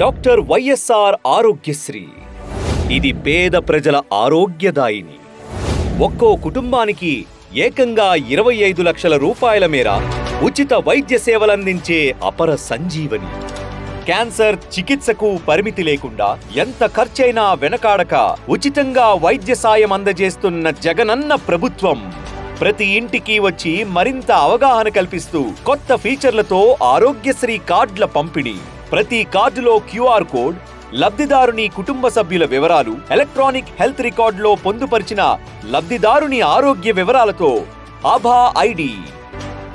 Doctor YSR Aarogyasri. ఇది పేద ప్రజల ఆరోగ్యదాయిని. ఒక్కో కుటుంబానికి ఏకంగా ఇరవై ఐదు లక్షల రూపాయల మేర ఉచిత వైద్య సేవలందించే అపర సంజీవని. క్యాన్సర్ చికిత్సకు పరిమితి లేకుండా ఎంత ఖర్చైనా వెనకాడక ఉచితంగా వైద్య సాయం అందజేస్తున్న జగనన్న ప్రభుత్వం. ప్రతి ఇంటికి వచ్చి మరింత అవగాహన కల్పిస్తూ కొత్త ఫీచర్లతో ఆరోగ్యశ్రీ కార్డుల పంపిణీ. ప్రతి కార్డులో క్యూఆర్ కోడ్ లబ్ధిదారుని కుటుంబ సభ్యుల వివరాలు ఎలక్ట్రానిక్ హెల్త్ రికార్డులో పొందుపరిచిన లబ్ధిదారుని ఆరోగ్య వివరాలతో ఆభా ఐడి.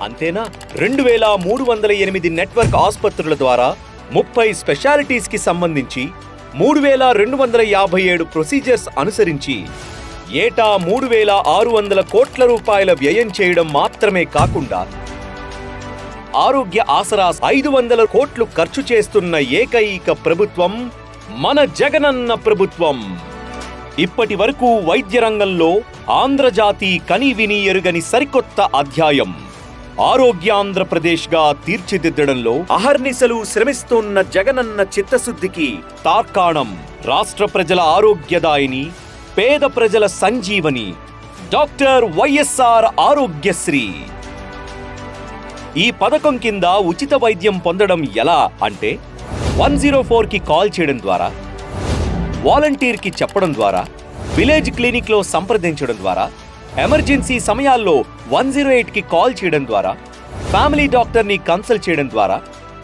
అంతేనా? రెండు వేల మూడు వందల ఎనిమిది నెట్వర్క్ ఆసుపత్రుల ద్వారా ముప్పై స్పెషాలిటీస్కి సంబంధించి మూడు వేల రెండు వందల యాభై ఏడు ప్రొసీజర్స్ అనుసరించి ఏటా మూడు వేల ఆరు వందల కోట్ల రూపాయల వ్యయం చేయడం మాత్రమే కాకుండా ఆరోగ్య ఆసరా ఐదు వందల కోట్లు ఖర్చు చేస్తున్న ఏకైక ప్రభుత్వం మన జగనన్న ప్రభుత్వం. ఇప్పటి వరకు వైద్య రంగంలో ఆంధ్రజాతి కని విని ఎరుగని సరికొత్త అధ్యాయం. ఆరోగ్యాంధ్రప్రదేశ్గా తీర్చిదిద్దడంలో అహర్నిశలు శ్రమిస్తున్న జగనన్న చిత్తశుద్ధికి తార్కాణం. రాష్ట్ర ప్రజల ఆరోగ్యదాయిని పేద ప్రజల సంజీవని. Doctor YSR Aarogyasri. ఈ పథకం కింద ఉచిత వైద్యం పొందడం ఎలా అంటే వన్ జీరో ఫోర్కి కాల్ చేయడం ద్వారా వాలంటీర్కి చెప్పడం ద్వారా విలేజ్ క్లినిక్లో సంప్రదించడం ద్వారా ఎమర్జెన్సీ సమయాల్లో వన్ జీరో ఎయిట్కి కాల్ చేయడం ద్వారా ఫ్యామిలీ డాక్టర్ని కన్సల్ట్ చేయడం ద్వారా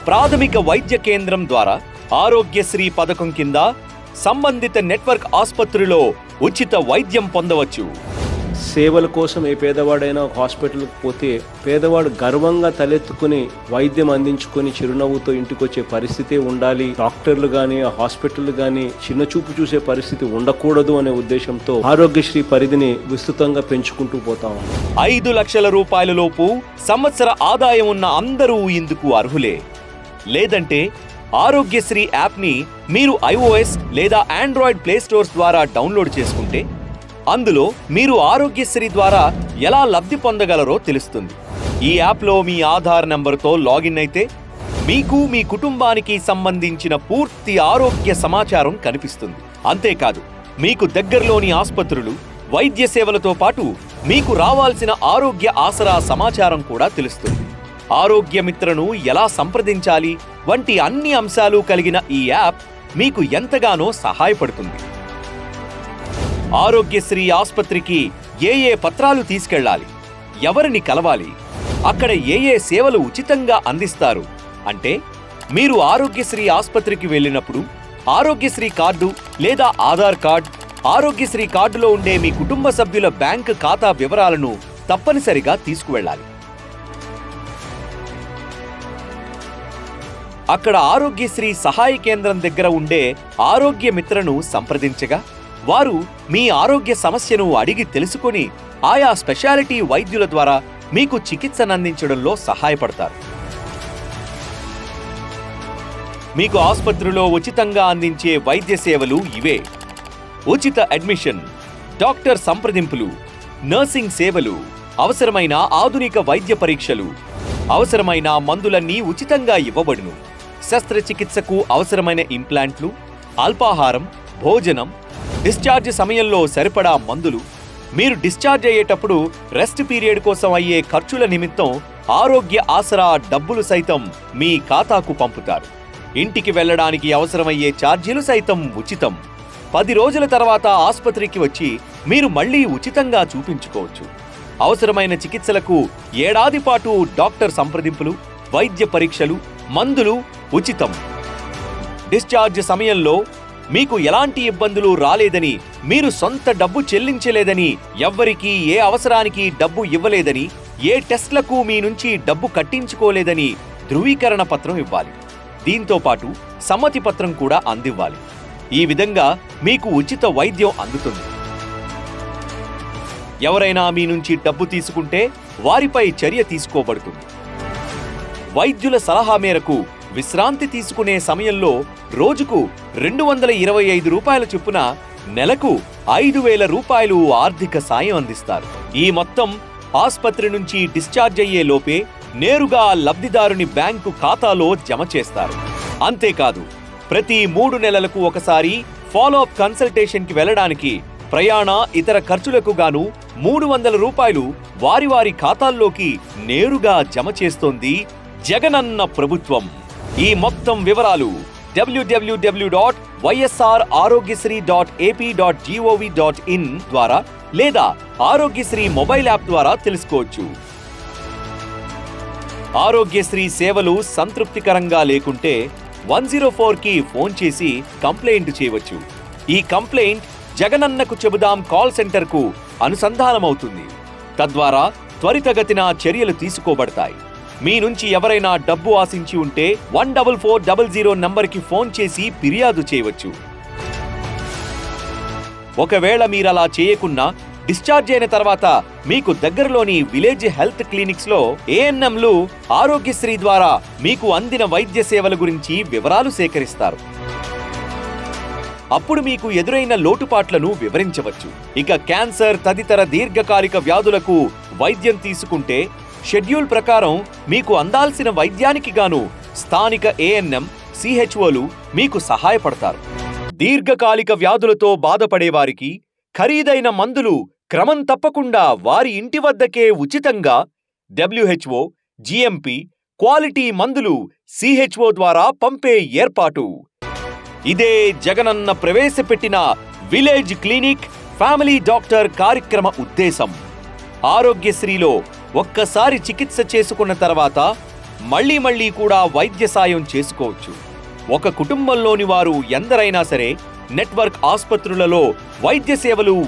ప్రాథమిక వైద్య కేంద్రం ద్వారా ఆరోగ్యశ్రీ పథకం కింద సంబంధిత నెట్వర్క్ ఆసుపత్రిలో ఉచిత వైద్యం పొందవచ్చు. సేవల కోసం ఏ పేదవాడైనా ఒక హాస్పిటల్కి పోతే పేదవాడు గర్వంగా తలెత్తుకుని వైద్యం అందించుకొని చిరునవ్వుతో ఇంటికి వచ్చే పరిస్థితి ఉండాలి. డాక్టర్లు కానీ ఆ హాస్పిటల్ కానీ చిన్న చూపు చూసే పరిస్థితి ఉండకూడదు అనే ఉద్దేశంతో ఆరోగ్యశ్రీ పరిధిని విస్తృతంగా పెంచుకుంటూ పోతాం ఐదు లక్షల రూపాయల లోపు సంవత్సర ఆదాయం ఉన్న అందరూ ఇందుకు అర్హులే. లేదంటే ఆరోగ్యశ్రీ యాప్ని మీరు ఐఓఎస్ లేదా ఆండ్రాయిడ్ ప్లే స్టోర్స్ ద్వారా డౌన్లోడ్ చేసుకుంటే అందులో మీరు ఆరోగ్యశ్రీ ద్వారా ఎలా లబ్ధి పొందగలరో తెలుస్తుంది. ఈ యాప్లో మీ ఆధార్ నంబరుతో లాగిన్ అయితే మీకు మీ కుటుంబానికి సంబంధించిన పూర్తి ఆరోగ్య సమాచారం కనిపిస్తుంది. అంతేకాదు మీకు దగ్గరలోని ఆసుపత్రులు వైద్య సేవలతో పాటు మీకు రావాల్సిన ఆరోగ్య ఆసరా సమాచారం కూడా తెలుస్తుంది. ఆరోగ్య మిత్రను ఎలా సంప్రదించాలి? వంటి అన్ని అంశాలు కలిగిన ఈ యాప్ మీకు ఎంతగానో సహాయపడుతుంది. ఆరోగ్యశ్రీ ఆసుపత్రికి ఏ ఏ పత్రాలు తీసుకెళ్ళాలి? ఎవరిని కలవాలి? అక్కడ ఏ ఏ సేవలు ఉచితంగా అందిస్తారు? అంటే మీరు ఆరోగ్యశ్రీ ఆసుపత్రికి వెళ్ళినప్పుడు ఆరోగ్యశ్రీ కార్డు లేదా ఆధార్ కార్డ్ ఆరోగ్యశ్రీ కార్డులో ఉండే మీ కుటుంబ సభ్యుల బ్యాంక్ ఖాతా వివరాలను తప్పనిసరిగా తీసుకువెళ్ళాలి. అక్కడ ఆరోగ్యశ్రీ సహాయ కేంద్రం దగ్గర ఉండే ఆరోగ్య మిత్రను సంప్రదించగా వారు మీ ఆరోగ్య సమస్యను అడిగి తెలుసుకొని ఆయా స్పెషాలిటీ వైద్యుల ద్వారా మీకు చికిత్సనందించడంలో సహాయపడతారు. మీకు ఆసుపత్రిలో ఉచితంగా అందించే వైద్య సేవలు ఇవే. ఉచిత అడ్మిషన్ డాక్టర్ సంప్రదింపులు నర్సింగ్ సేవలు అవసరమైన ఆధునిక వైద్య పరీక్షలు అవసరమైన మందులన్నీ ఉచితంగా ఇవ్వబడును. శస్త్రచికిత్సకు అవసరమైన ఇంప్లాంట్లు అల్పాహారం భోజనం డిశ్చార్జ్ సమయంలో సరిపడా మందులు మీరు డిశ్చార్జ్ అయ్యేటప్పుడు రెస్ట్ పీరియడ్ కోసం అయ్యే ఖర్చుల నిమిత్తం ఆరోగ్య ఆసరా డబ్బులు సైతం మీ ఖాతాకు పంపుతారు. ఇంటికి వెళ్ళడానికి అవసరమయ్యే ఛార్జీలు సైతం ఉచితం. పది రోజుల తర్వాత ఆసుపత్రికి వచ్చి మీరు మళ్ళీ ఉచితంగా చూపించుకోవచ్చు. అవసరమైన చికిత్సలకు ఏడాది పాటు డాక్టర్ సంప్రదింపులు వైద్య పరీక్షలు మందులు ఉచితం. డిశ్చార్జ్ సమయంలో మీకు ఎలాంటి ఇబ్బందులు రాలేదని మీరు సొంత డబ్బు చెల్లించలేదని ఎవ్వరికీ ఏ అవసరానికి డబ్బు ఇవ్వలేదని ఏ టెస్ట్లకు మీ నుంచి డబ్బు కట్టించుకోలేదని ధృవీకరణ పత్రం ఇవ్వాలి. దీంతో పాటు సమ్మతి పత్రం కూడా అందివ్వాలి. ఈ విధంగా మీకు ఉచిత వైద్యం అందుతుంది. ఎవరైనా మీ నుంచి డబ్బు తీసుకుంటే వారిపై చర్య తీసుకోబడుతుంది. వైద్యుల సలహా మేరకు విశ్రాంతి తీసుకునే సమయంలో రోజుకు రెండు వందల ఇరవై ఐదు రూపాయల చొప్పున నెలకు ఐదు వేల రూపాయలు ఆర్థిక సాయం అందిస్తారు. ఈ మొత్తం ఆసుపత్రి నుంచి డిశ్చార్జ్ అయ్యే లోపే నేరుగా లబ్ధిదారుని బ్యాంకు ఖాతాలో జమ చేస్తారు. అంతేకాదు ప్రతి మూడు నెలలకు ఒకసారి ఫాలో అప్ కన్సల్టేషన్కి వెళ్ళడానికి ప్రయాణ ఇతర ఖర్చులకు గాను మూడు వందల రూపాయలు వారి వారి ఖాతాల్లోకి నేరుగా జమ చేస్తోంది జగనన్న ప్రభుత్వం. ఈ మొత్తం వివరాలు డబ్ల్యూడబ్ల్యూడబ్ల్యూ dot YSR Aarogyasri dot AP dot gov dot in ద్వారా లేదా ఆరోగ్యశ్రీ మొబైల్ యాప్ ద్వారా తెలుసుకోవచ్చు. ఆరోగ్యశ్రీ సేవలు సంతృప్తికరంగా లేకుంటే వన్ జీరో కి ఫోన్ చేసి కంప్లైంట్ చేయవచ్చు. ఈ కంప్లైంట్ జగనన్నకు చెబుదాం కాల్ సెంటర్కు అనుసంధానమవుతుంది. తద్వారా త్వరితగతిన చర్యలు తీసుకోబడతాయి. మీ నుంచి ఎవరైనా డబ్బు ఆశించి ఉంటే one double four double zero నంబర్కి ఫోన్ చేసి ఫిర్యాదు చేయవచ్చు. ఒకవేళ మీరలా చేయకున్నా డిశ్చార్జ్ అయిన తర్వాత మీకు దగ్గరలోని విలేజ్ హెల్త్ క్లినిక్స్లో ఏఎన్ఎంలు ఆరోగ్యశ్రీ ద్వారా మీకు అందిన వైద్య సేవల గురించి వివరాలు సేకరిస్తారు. అప్పుడు మీకు ఎదురైన లోటుపాట్లను వివరించవచ్చు. ఇక క్యాన్సర్ తదితర దీర్ఘకాలిక వ్యాధులకు వైద్యం తీసుకుంటే షెడ్యూల్ ప్రకారం మీకు అందాల్సిన వైద్యానికి గాను స్థానిక ఏఎన్ఎం సిహెచ్ఓలు మీకు సహాయపడతారు. దీర్ఘకాలిక వ్యాధులతో బాధపడేవారికి ఖరీదైన మందులు క్రమం తప్పకుండా వారి ఇంటి వద్దకే ఉచితంగా డబ్ల్యూహెచ్ఓ జిఎంపి క్వాలిటీ మందులు సిహెచ్ఓ ద్వారా పంపే ఏర్పాటు. ఇదే జగనన్న ప్రవేశపెట్టిన విలేజ్ క్లినిక్ ఫ్యామిలీ డాక్టర్ కార్యక్రమ ఉద్దేశం. ఆరోగ్యశ్రీలో ఒక్కసారి చికిత్స చేసుకున్న తర్వాత మళ్ళీ మళ్ళీ కూడా వైద్య సాయం చేసుకోవచ్చు. ఒక కుటుంబంలోని వారు ఎందరైనా సరే నెట్వర్క్ ఆసుపత్రులలో వైద్య సేవలు